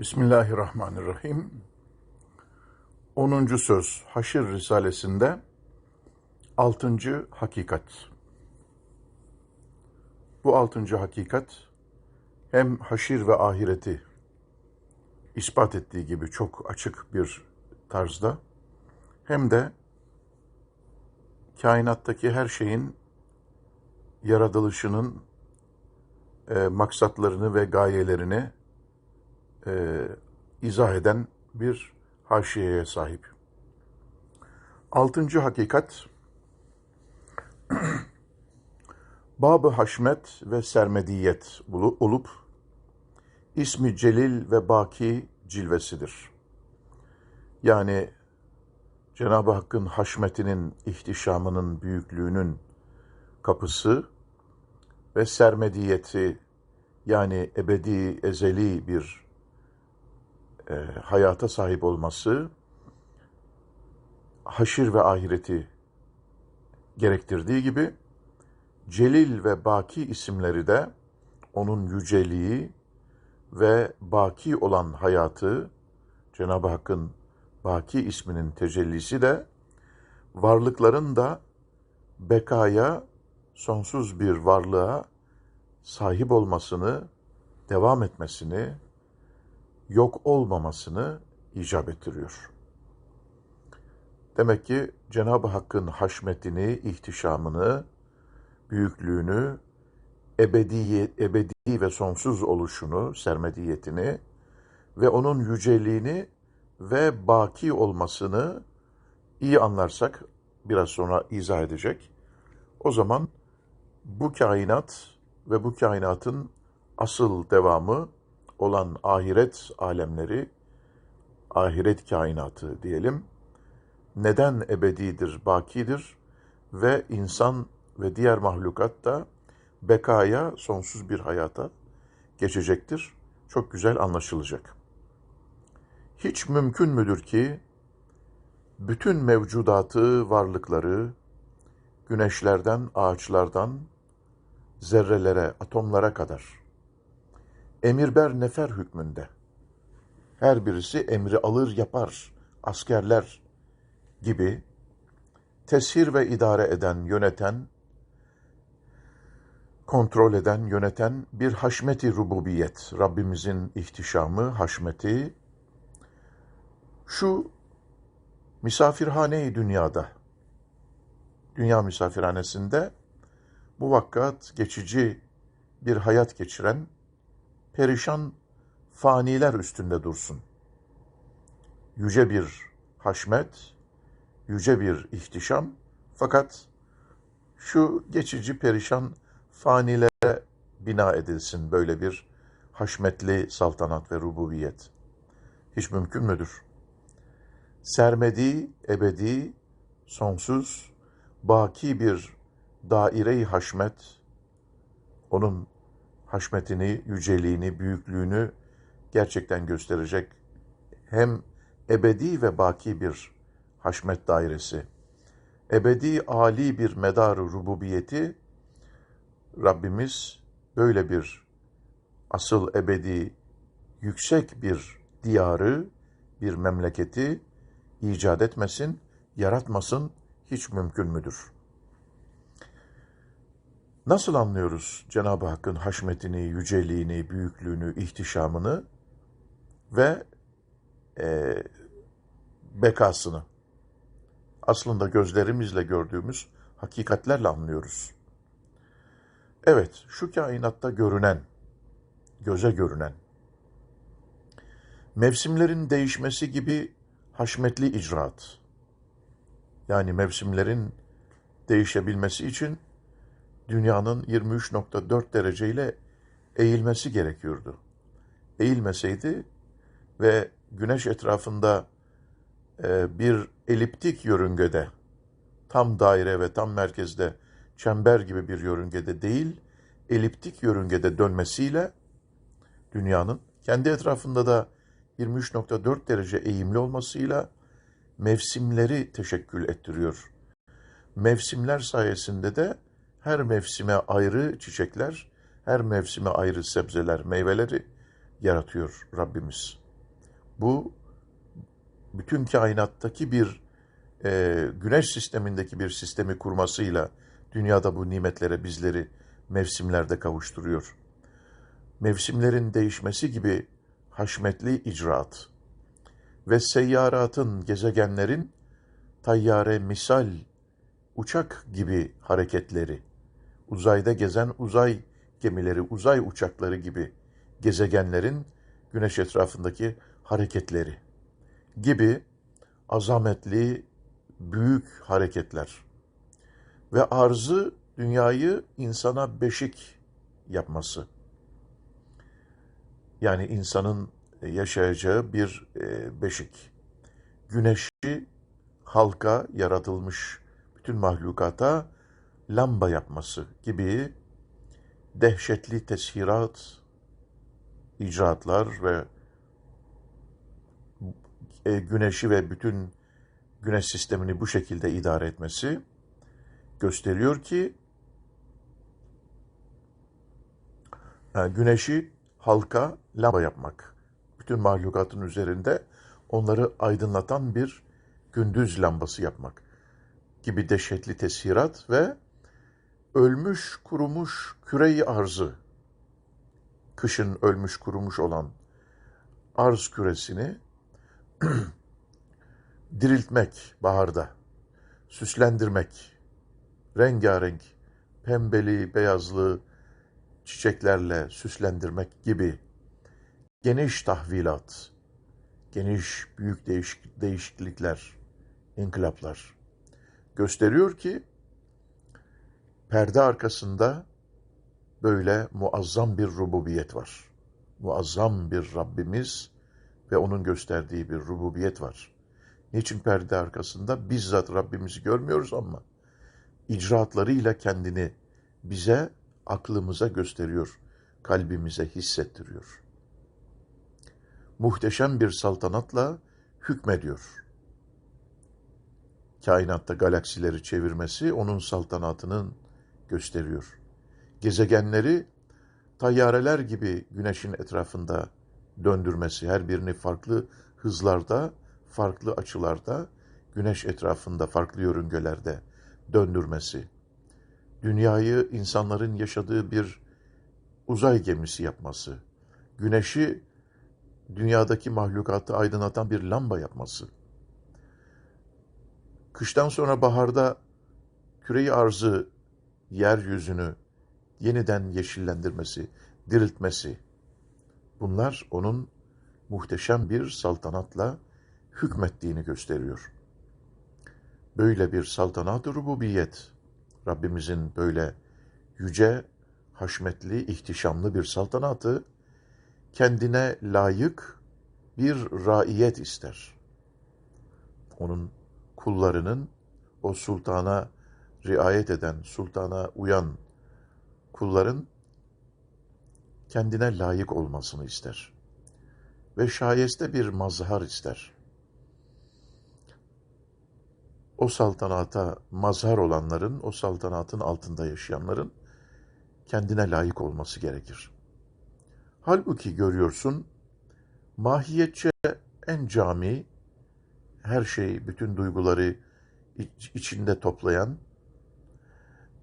Bismillahirrahmanirrahim. 10. söz Haşir Risalesinde 6. hakikat. Bu 6. hakikat hem haşir ve ahireti ispat ettiği gibi çok açık bir tarzda hem de kainattaki her şeyin yaratılışının e, maksatlarını ve gayelerini e, izah eden bir haşiyeye sahip. Altıncı hakikat, Bab-ı Haşmet ve Sermediyet olup, ismi Celil ve Baki cilvesidir. Yani Cenab-ı Hakk'ın haşmetinin, ihtişamının, büyüklüğünün kapısı ve sermediyeti yani ebedi, ezeli bir e, hayata sahip olması haşir ve ahireti gerektirdiği gibi Celil ve Baki isimleri de onun yüceliği ve baki olan hayatı Cenab-ı Hakk'ın Baki isminin tecellisi de varlıkların da bekaya, sonsuz bir varlığa sahip olmasını, devam etmesini, yok olmamasını icap ettiriyor. Demek ki Cenab-ı Hakk'ın haşmetini, ihtişamını, büyüklüğünü, ebedi, ebedi ve sonsuz oluşunu, sermediyetini ve onun yüceliğini ve baki olmasını iyi anlarsak, biraz sonra izah edecek. O zaman bu kainat ve bu kainatın asıl devamı olan ahiret alemleri, ahiret kainatı diyelim, neden ebedidir, bakidir ve insan ve diğer mahlukat da bekaya, sonsuz bir hayata geçecektir. Çok güzel anlaşılacak. Hiç mümkün müdür ki bütün mevcudatı, varlıkları, güneşlerden, ağaçlardan, zerrelere, atomlara kadar emirber nefer hükmünde. Her birisi emri alır yapar, askerler gibi tesir ve idare eden, yöneten, kontrol eden, yöneten bir haşmeti rububiyet, Rabbimizin ihtişamı, haşmeti, şu misafirhane dünyada, dünya misafirhanesinde muvakkat, geçici bir hayat geçiren perişan faniler üstünde dursun. Yüce bir haşmet, yüce bir ihtişam fakat şu geçici perişan fanilere bina edilsin böyle bir haşmetli saltanat ve rububiyet. Hiç mümkün müdür? Sermedi, ebedi, sonsuz, baki bir daire-i haşmet, onun haşmetini, yüceliğini, büyüklüğünü gerçekten gösterecek hem ebedi ve baki bir haşmet dairesi, ebedi ali bir medarı rububiyeti Rabbimiz böyle bir asıl ebedi yüksek bir diyarı, bir memleketi icat etmesin, yaratmasın hiç mümkün müdür?'' Nasıl anlıyoruz Cenab-ı Hakk'ın haşmetini, yüceliğini, büyüklüğünü, ihtişamını ve e, bekasını? Aslında gözlerimizle gördüğümüz hakikatlerle anlıyoruz. Evet, şu kainatta görünen, göze görünen, mevsimlerin değişmesi gibi haşmetli icraat, yani mevsimlerin değişebilmesi için dünyanın 23.4 dereceyle eğilmesi gerekiyordu. Eğilmeseydi ve güneş etrafında e, bir eliptik yörüngede, tam daire ve tam merkezde çember gibi bir yörüngede değil, eliptik yörüngede dönmesiyle dünyanın kendi etrafında da 23.4 derece eğimli olmasıyla mevsimleri teşekkül ettiriyor. Mevsimler sayesinde de her mevsime ayrı çiçekler, her mevsime ayrı sebzeler, meyveleri yaratıyor Rabbimiz. Bu bütün kainattaki bir e, güneş sistemindeki bir sistemi kurmasıyla dünyada bu nimetlere bizleri mevsimlerde kavuşturuyor. Mevsimlerin değişmesi gibi haşmetli icraat ve seyyaratın, gezegenlerin tayyare misal uçak gibi hareketleri, uzayda gezen uzay gemileri, uzay uçakları gibi gezegenlerin güneş etrafındaki hareketleri gibi azametli büyük hareketler ve arzı dünyayı insana beşik yapması. Yani insanın yaşayacağı bir e, beşik. Güneşi halka yaratılmış bütün mahlukata lamba yapması gibi dehşetli teshirat, icraatlar ve e, güneşi ve bütün güneş sistemini bu şekilde idare etmesi gösteriyor ki e, güneşi halka lamba yapmak, bütün mahlukatın üzerinde onları aydınlatan bir gündüz lambası yapmak gibi dehşetli teshirat ve ölmüş kurumuş küreyi arzı, kışın ölmüş kurumuş olan arz küresini diriltmek baharda, süslendirmek, rengarenk, pembeli, beyazlı çiçeklerle süslendirmek gibi geniş tahvilat, geniş büyük değişik, değişiklikler, inkılaplar gösteriyor ki perde arkasında böyle muazzam bir rububiyet var. Muazzam bir Rabbimiz ve onun gösterdiği bir rububiyet var. Niçin perde arkasında? Bizzat Rabbimizi görmüyoruz ama icraatlarıyla kendini bize, aklımıza gösteriyor, kalbimize hissettiriyor. Muhteşem bir saltanatla hükmediyor. Kainatta galaksileri çevirmesi onun saltanatının gösteriyor. Gezegenleri tayyareler gibi güneşin etrafında döndürmesi, her birini farklı hızlarda, farklı açılarda, güneş etrafında farklı yörüngelerde döndürmesi, dünyayı insanların yaşadığı bir uzay gemisi yapması, güneşi dünyadaki mahlukatı aydınlatan bir lamba yapması, kıştan sonra baharda küreyi arzı, yeryüzünü yeniden yeşillendirmesi, diriltmesi, bunlar onun muhteşem bir saltanatla hükmettiğini gösteriyor. Böyle bir saltanat-ı rububiyet, Rabbimizin böyle yüce, haşmetli, ihtişamlı bir saltanatı kendine layık bir raiyet ister. Onun kullarının o sultana riayet eden, sultana uyan kulların kendine layık olmasını ister. Ve şayeste bir mazhar ister. O saltanata mazhar olanların, o saltanatın altında yaşayanların kendine layık olması gerekir. Halbuki görüyorsun, mahiyetçe en cami, her şey, bütün duyguları içinde toplayan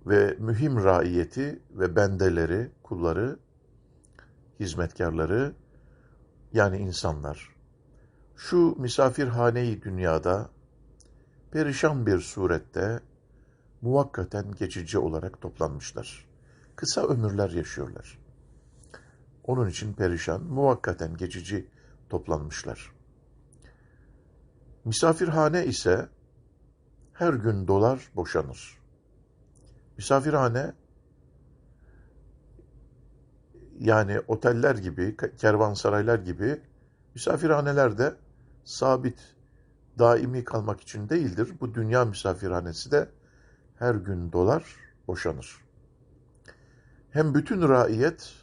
ve mühim raiyeti ve bendeleri, kulları, hizmetkarları, yani insanlar, şu misafirhaneyi dünyada perişan bir surette muvakkaten geçici olarak toplanmışlar. Kısa ömürler yaşıyorlar. Onun için perişan, muvakkaten geçici toplanmışlar. Misafirhane ise her gün dolar boşanır. Misafirhane yani oteller gibi, kervansaraylar gibi misafirhaneler de sabit, daimi kalmak için değildir. Bu dünya misafirhanesi de her gün dolar boşanır. Hem bütün raiyet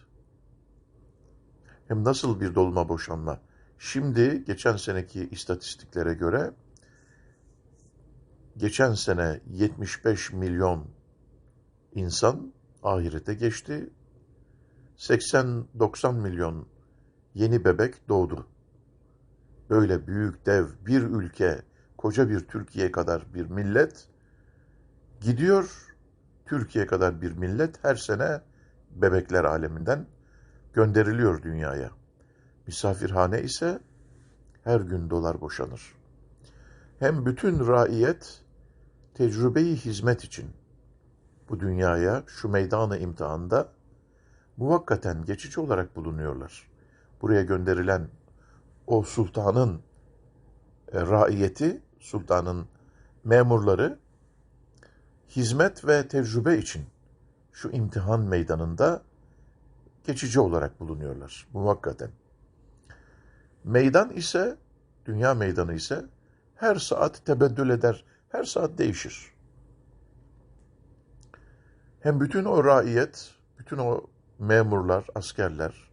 hem nasıl bir dolma boşanma. Şimdi geçen seneki istatistiklere göre geçen sene 75 milyon insan ahirete geçti. 80-90 milyon yeni bebek doğdu. böyle büyük dev bir ülke, koca bir Türkiye kadar bir millet gidiyor. Türkiye kadar bir millet her sene bebekler aleminden gönderiliyor dünyaya. Misafirhane ise her gün dolar boşanır. Hem bütün raiyet tecrübeyi hizmet için bu dünyaya şu meydanı imtihanda muvakkaten geçici olarak bulunuyorlar. Buraya gönderilen o sultanın e, raiyeti, sultanın memurları hizmet ve tecrübe için şu imtihan meydanında geçici olarak bulunuyorlar muvakkaten. Meydan ise, dünya meydanı ise her saat tebeddül eder, her saat değişir. Hem bütün o raiyet, bütün o memurlar, askerler,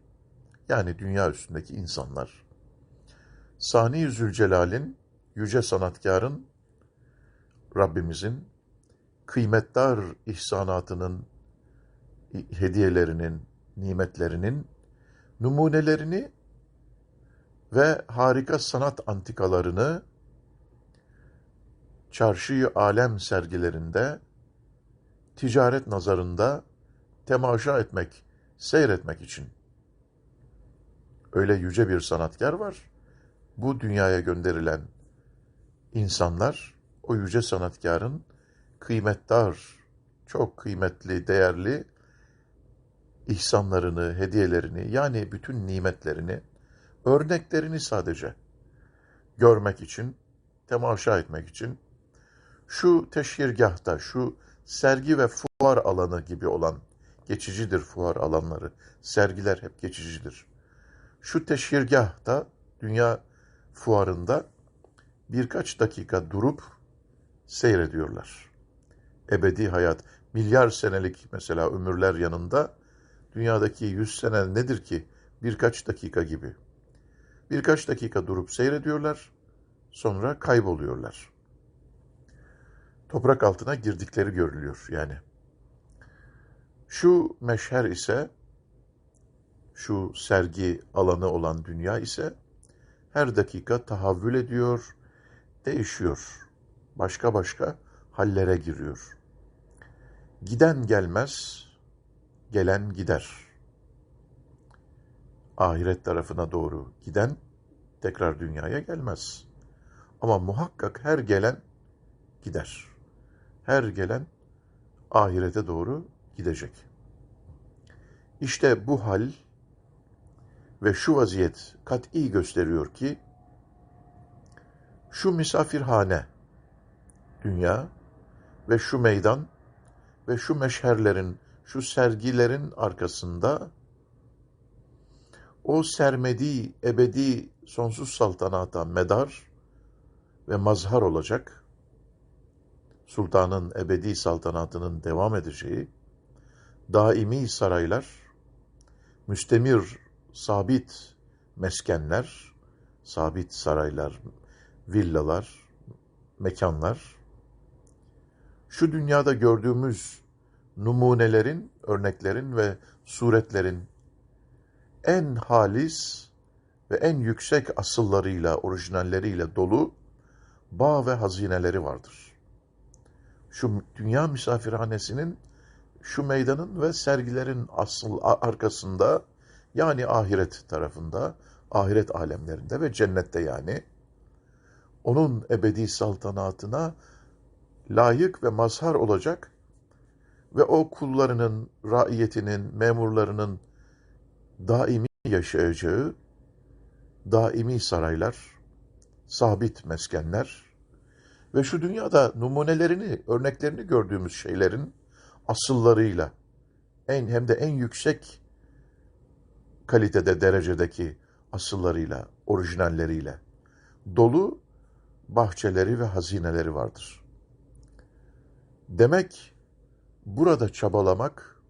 yani dünya üstündeki insanlar, Sani Zülcelal'in, yüce sanatkarın, Rabbimizin kıymetdar ihsanatının, hediyelerinin, nimetlerinin numunelerini ve harika sanat antikalarını çarşıyı alem sergilerinde, ticaret nazarında temaşa etmek, seyretmek için. Öyle yüce bir sanatkar var. Bu dünyaya gönderilen insanlar o yüce sanatkarın kıymetdar, çok kıymetli, değerli ihsanlarını, hediyelerini yani bütün nimetlerini, örneklerini sadece görmek için, temaşa etmek için şu teşhirgahta, şu sergi ve fuar alanı gibi olan geçicidir fuar alanları. Sergiler hep geçicidir. Şu teşhirgahta, dünya fuarında birkaç dakika durup seyrediyorlar. Ebedi hayat, milyar senelik mesela ömürler yanında dünyadaki yüz sene nedir ki? Birkaç dakika gibi. Birkaç dakika durup seyrediyorlar, sonra kayboluyorlar. Toprak altına girdikleri görülüyor yani. Şu meşher ise, şu sergi alanı olan dünya ise her dakika tahavvül ediyor, değişiyor. Başka başka hallere giriyor. Giden gelmez, gelen gider. Ahiret tarafına doğru giden tekrar dünyaya gelmez. Ama muhakkak her gelen gider. Her gelen ahirete doğru gidecek. İşte bu hal ve şu vaziyet kat'i gösteriyor ki şu misafirhane dünya ve şu meydan ve şu meşherlerin, şu sergilerin arkasında o sermedi, ebedi, sonsuz saltanata medar ve mazhar olacak, sultanın ebedi saltanatının devam edeceği, daimi saraylar, müstemir, sabit meskenler, sabit saraylar, villalar, mekanlar, şu dünyada gördüğümüz numunelerin, örneklerin ve suretlerin en halis ve en yüksek asıllarıyla, orijinalleriyle dolu bağ ve hazineleri vardır. Şu dünya misafirhanesinin, şu meydanın ve sergilerin asıl arkasında, yani ahiret tarafında, ahiret alemlerinde ve cennette yani, onun ebedi saltanatına layık ve mazhar olacak ve o kullarının, raiyetinin, memurlarının daimi yaşayacağı daimi saraylar, sabit meskenler ve şu dünyada numunelerini, örneklerini gördüğümüz şeylerin asıllarıyla en hem de en yüksek kalitede, derecedeki asıllarıyla, orijinalleriyle dolu bahçeleri ve hazineleri vardır. Demek burada çabalamak,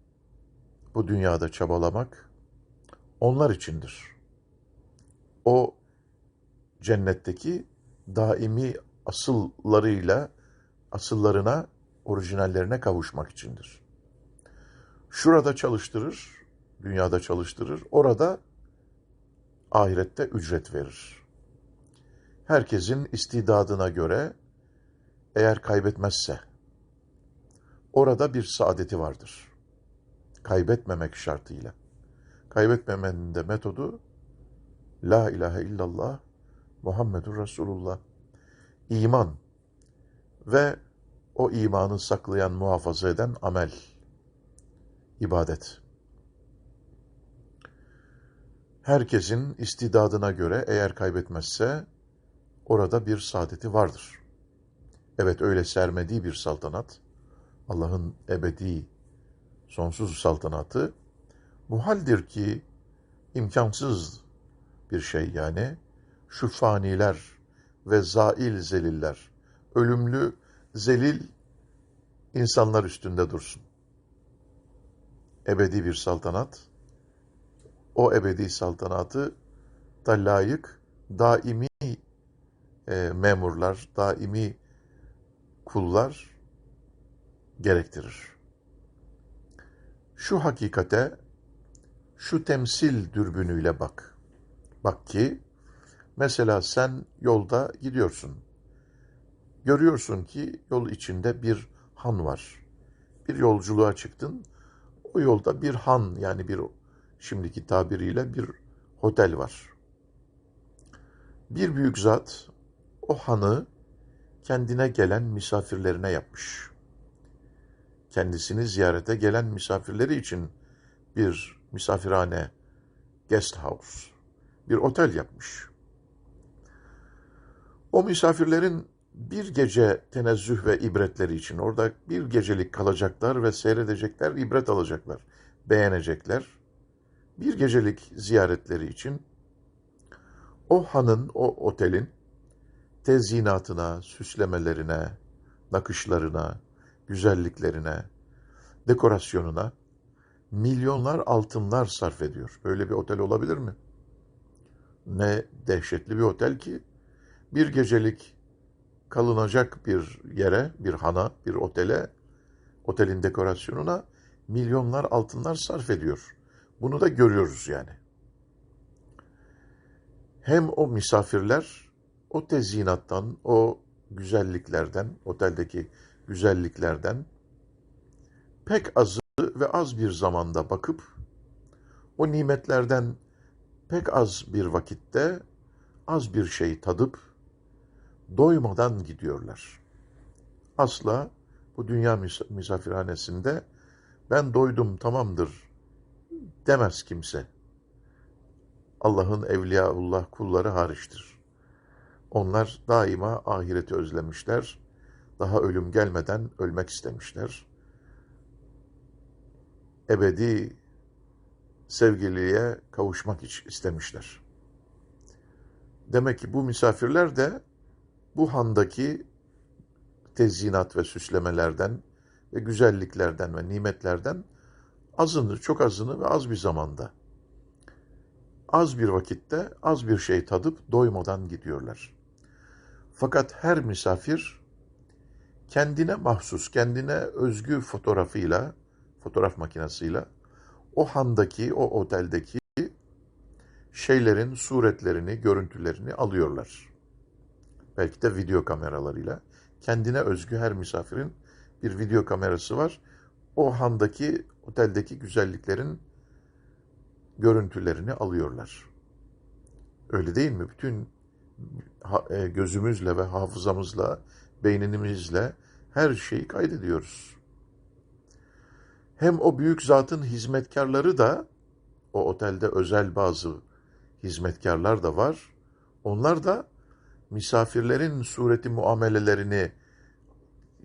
bu dünyada çabalamak onlar içindir. O cennetteki daimi asıllarıyla, asıllarına, orijinallerine kavuşmak içindir. Şurada çalıştırır, dünyada çalıştırır, orada ahirette ücret verir. herkesin istidadına göre eğer kaybetmezse orada bir saadeti vardır. Kaybetmemek şartıyla. Kaybetmemenin de metodu La ilahe illallah Muhammedur Resulullah. İman ve o imanı saklayan, muhafaza eden amel, ibadet. Herkesin istidadına göre eğer kaybetmezse orada bir saadeti vardır. Evet öyle sermediği bir saltanat, Allah'ın ebedi, sonsuz saltanatı muhaldir ki imkansız bir şey yani şu faniler ve zail zeliller, ölümlü zelil insanlar üstünde dursun. Ebedi bir saltanat, o ebedi saltanatı da layık daimi e, memurlar, daimi kullar gerektirir. Şu hakikate, şu temsil dürbünüyle bak. Bak ki, mesela sen yolda gidiyorsun. Görüyorsun ki yol içinde bir han var. Bir yolculuğa çıktın. O yolda bir han yani bir şimdiki tabiriyle bir otel var. Bir büyük zat o hanı kendine gelen misafirlerine yapmış. Kendisini ziyarete gelen misafirleri için bir misafirhane, guest house, bir otel yapmış. O misafirlerin bir gece tenezzüh ve ibretleri için orada bir gecelik kalacaklar ve seyredecekler, ibret alacaklar, beğenecekler. Bir gecelik ziyaretleri için o hanın, o otelin tezyinatına, süslemelerine, nakışlarına, güzelliklerine, dekorasyonuna milyonlar altınlar sarf ediyor. Böyle bir otel olabilir mi? Ne dehşetli bir otel ki bir gecelik kalınacak bir yere, bir hana, bir otele, otelin dekorasyonuna milyonlar altınlar sarf ediyor. Bunu da görüyoruz yani. Hem o misafirler o tezyinattan, o güzelliklerden, oteldeki güzelliklerden pek azı ve az bir zamanda bakıp o nimetlerden pek az bir vakitte az bir şey tadıp doymadan gidiyorlar. Asla bu dünya misafirhanesinde ben doydum tamamdır demez kimse. Allah'ın evliyaullah kulları hariçtir. Onlar daima ahireti özlemişler. Daha ölüm gelmeden ölmek istemişler. Ebedi sevgiliye kavuşmak istemişler. Demek ki bu misafirler de bu handaki tezyinat ve süslemelerden ve güzelliklerden ve nimetlerden azını, çok azını ve az bir zamanda, az bir vakitte az bir şey tadıp doymadan gidiyorlar. Fakat her misafir kendine mahsus, kendine özgü fotoğrafıyla, fotoğraf makinesiyle o handaki, o oteldeki şeylerin suretlerini, görüntülerini alıyorlar. Belki de video kameralarıyla. Kendine özgü her misafirin bir video kamerası var. O handaki, oteldeki güzelliklerin görüntülerini alıyorlar. Öyle değil mi? Bütün e, gözümüzle ve hafızamızla, beynimizle her şeyi kaydediyoruz. Hem o büyük zatın hizmetkarları da, o otelde özel bazı hizmetkarlar da var. Onlar da misafirlerin sureti muamelelerini,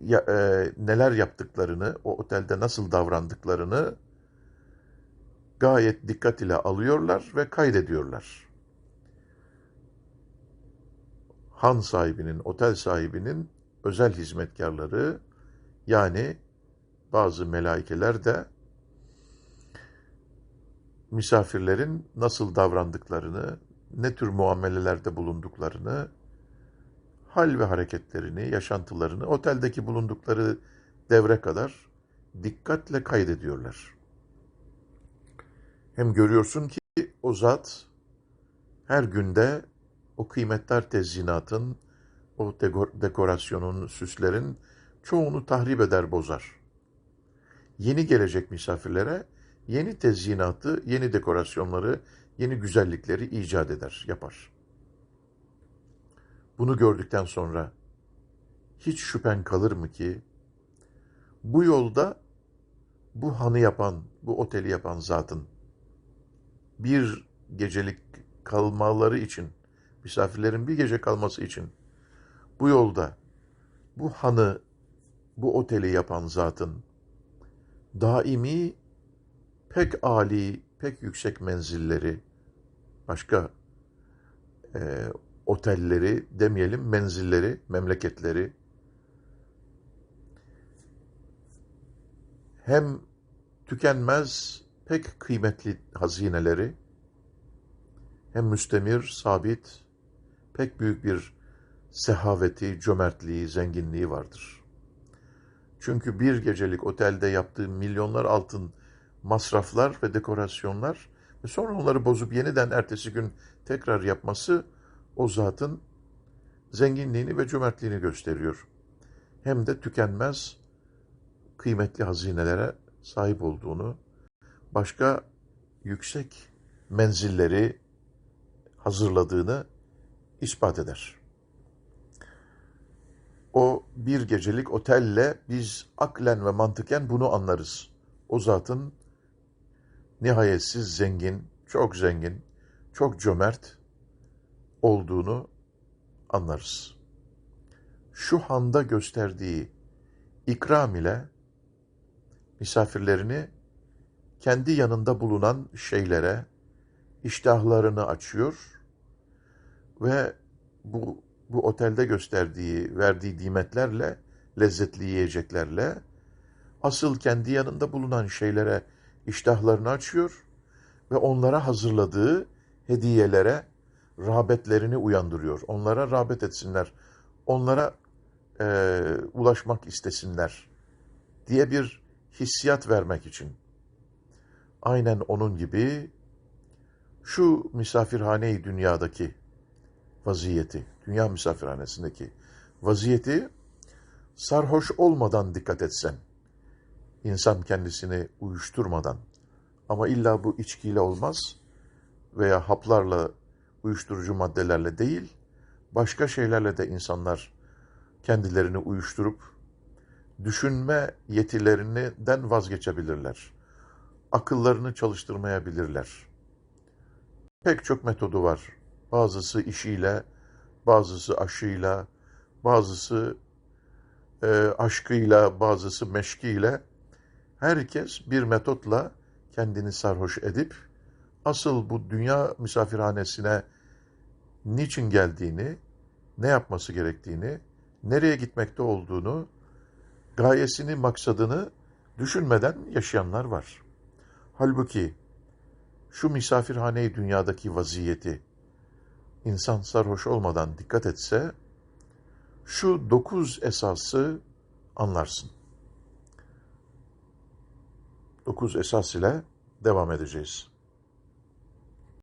ya, e, neler yaptıklarını, o otelde nasıl davrandıklarını gayet dikkat ile alıyorlar ve kaydediyorlar. Han sahibinin, otel sahibinin özel hizmetkarları yani bazı melaikeler de misafirlerin nasıl davrandıklarını, ne tür muamelelerde bulunduklarını, hal ve hareketlerini, yaşantılarını oteldeki bulundukları devre kadar dikkatle kaydediyorlar. Hem görüyorsun ki o zat her günde o kıymetli tezyinatın, o deko- dekorasyonun, süslerin çoğunu tahrip eder, bozar. Yeni gelecek misafirlere yeni tezyinatı, yeni dekorasyonları, yeni güzellikleri icat eder, yapar. Bunu gördükten sonra hiç şüphen kalır mı ki bu yolda bu hanı yapan, bu oteli yapan zatın bir gecelik kalmaları için, misafirlerin bir gece kalması için bu yolda bu hanı, bu oteli yapan zatın daimi pek âli, pek yüksek menzilleri, başka e, otelleri demeyelim, menzilleri, memleketleri hem tükenmez pek kıymetli hazineleri hem müstemir, sabit, pek büyük bir sehaveti, cömertliği, zenginliği vardır. Çünkü bir gecelik otelde yaptığı milyonlar altın masraflar ve dekorasyonlar ve sonra onları bozup yeniden ertesi gün tekrar yapması o zatın zenginliğini ve cömertliğini gösteriyor. Hem de tükenmez kıymetli hazinelere sahip olduğunu, başka yüksek menzilleri hazırladığını ispat eder. O bir gecelik otelle biz aklen ve mantıken bunu anlarız. O zatın nihayetsiz zengin, çok zengin, çok cömert olduğunu anlarız. Şu handa gösterdiği ikram ile misafirlerini kendi yanında bulunan şeylere iştahlarını açıyor ve bu bu otelde gösterdiği, verdiği nimetlerle, lezzetli yiyeceklerle asıl kendi yanında bulunan şeylere iştahlarını açıyor ve onlara hazırladığı hediyelere rağbetlerini uyandırıyor. Onlara rağbet etsinler, onlara e, ulaşmak istesinler diye bir hissiyat vermek için. Aynen onun gibi şu misafirhane-i dünyadaki vaziyeti, dünya misafirhanesindeki vaziyeti sarhoş olmadan dikkat etsen, insan kendisini uyuşturmadan ama illa bu içkiyle olmaz veya haplarla, uyuşturucu maddelerle değil, başka şeylerle de insanlar kendilerini uyuşturup düşünme yetilerinden vazgeçebilirler. Akıllarını çalıştırmayabilirler. Pek çok metodu var. Bazısı işiyle, bazısı aşıyla, bazısı e, aşkıyla, bazısı meşkiyle. Herkes bir metotla kendini sarhoş edip asıl bu dünya misafirhanesine niçin geldiğini, ne yapması gerektiğini, nereye gitmekte olduğunu, gayesini, maksadını düşünmeden yaşayanlar var. Halbuki şu misafirhane dünyadaki vaziyeti insan sarhoş olmadan dikkat etse şu dokuz esası anlarsın. Dokuz esas ile devam edeceğiz.